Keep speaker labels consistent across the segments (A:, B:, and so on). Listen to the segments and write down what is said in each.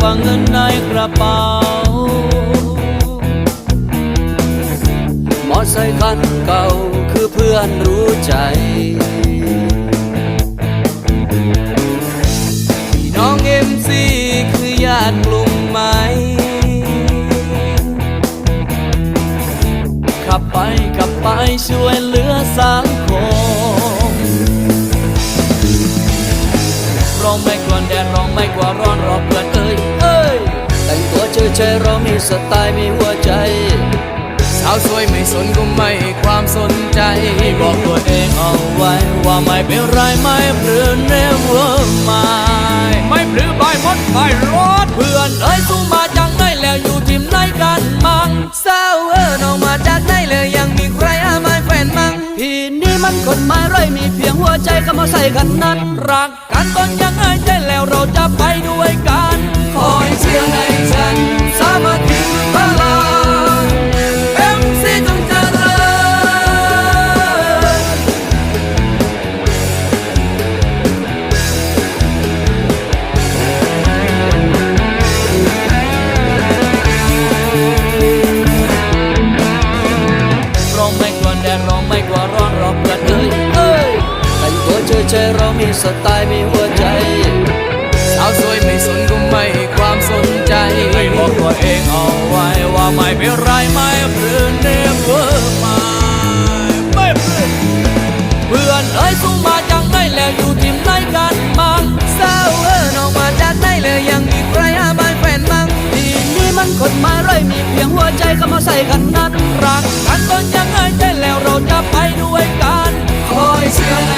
A: กว่าเงินในกระเป๋า
B: มอไซ
A: คันเก่าคือเพื่อนรู้ใจ พี่น้องเอ็มซีคือญาติกลุ่มไหม ขับไปขับไปช่วยเหลือสัง ตัวเรามีสไตล์มีหัวใจ สาวสวยไม่สนก็ไม่ความสนใจ บอกตัวเองเอาไว้ ว่าไม่เป็นไรไม่เปลือน never mind ไม่ปลือใบมดใบรถเพื่อนเอ้ยสู้มาจังได้แล้วอยู่ทีมไหนกันมังสาวเออน้องมาจากไหนเลยยังมีใครอาไม่แฟนมังพี่นี่มันคนหมายไรมีเพียงหัวใจก็มาใส่กันนั้นรักกันตอนยังไงใจแล้วเราจะไปด้วยกันคอยเชื่อในฉัน ตัวเฉยๆเรามีสไตล์มีหัวใจ สาวสวยไม่สนก็ไม่ให้ความสนใจให้บอกตัวเองเอาไว้ว่าไม่เป็นไรไม่เปลือนเนเวอร์มาไม่เปลือนเพื่อนเอ้ยสู้มาจังได้แล้วอยู่ทีมไหนกันมังสาวเออน้องมาจากไหนเลยยังมีใครหาไม่แฟนมังทีนี้มันคนมายไรมีเพียงหัวใจก็มาใส่กันนัดรักกันตอนยังไงใจแล้วเราจะไปด้วยกัน คอยเชื่อ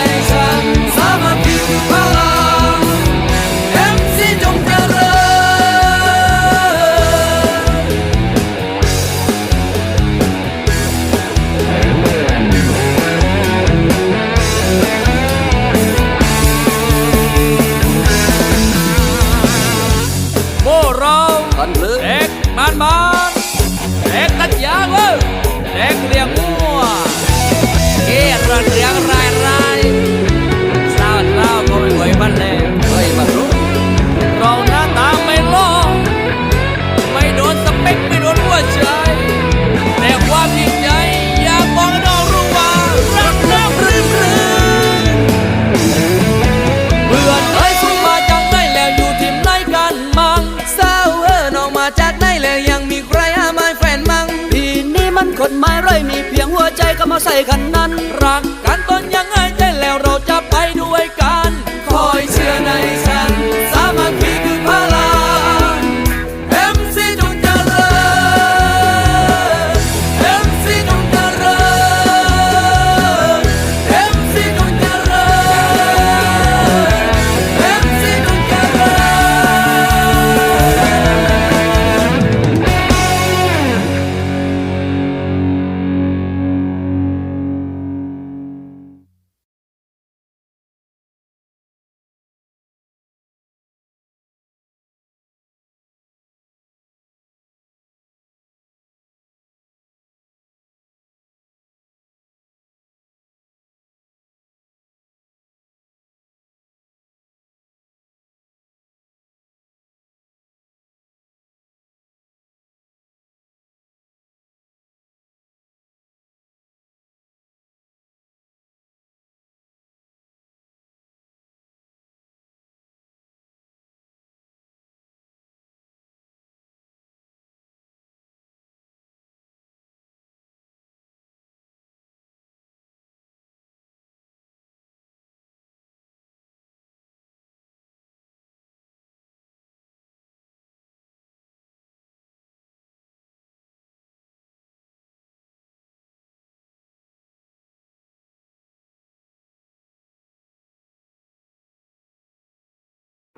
A: ใส่กั
B: นนั้น
A: รั
B: ก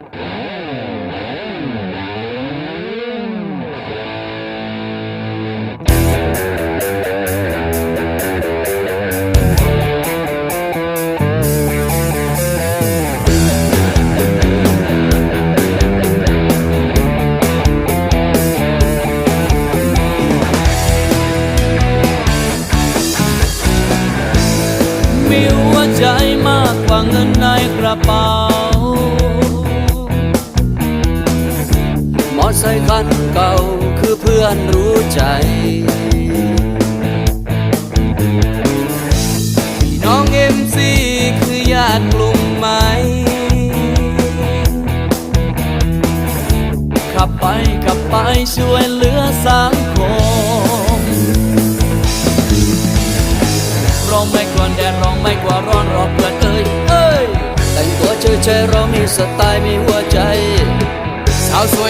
A: มีหัวใจมากกว่าเงินในกระเป๋า เก่าคือเพื่อนรู้ใจมซีคือญาติกลุ่มไหม ขับไปขับไปช่วยเหลือสังคมร้องไม่กลัวแดดร้องไม่กลัวร้อนรอเพื่อนเอ้ยเอ้ยแต่งตัวเฉยๆเรามีสไตล์มีหัวใจ สาวสวย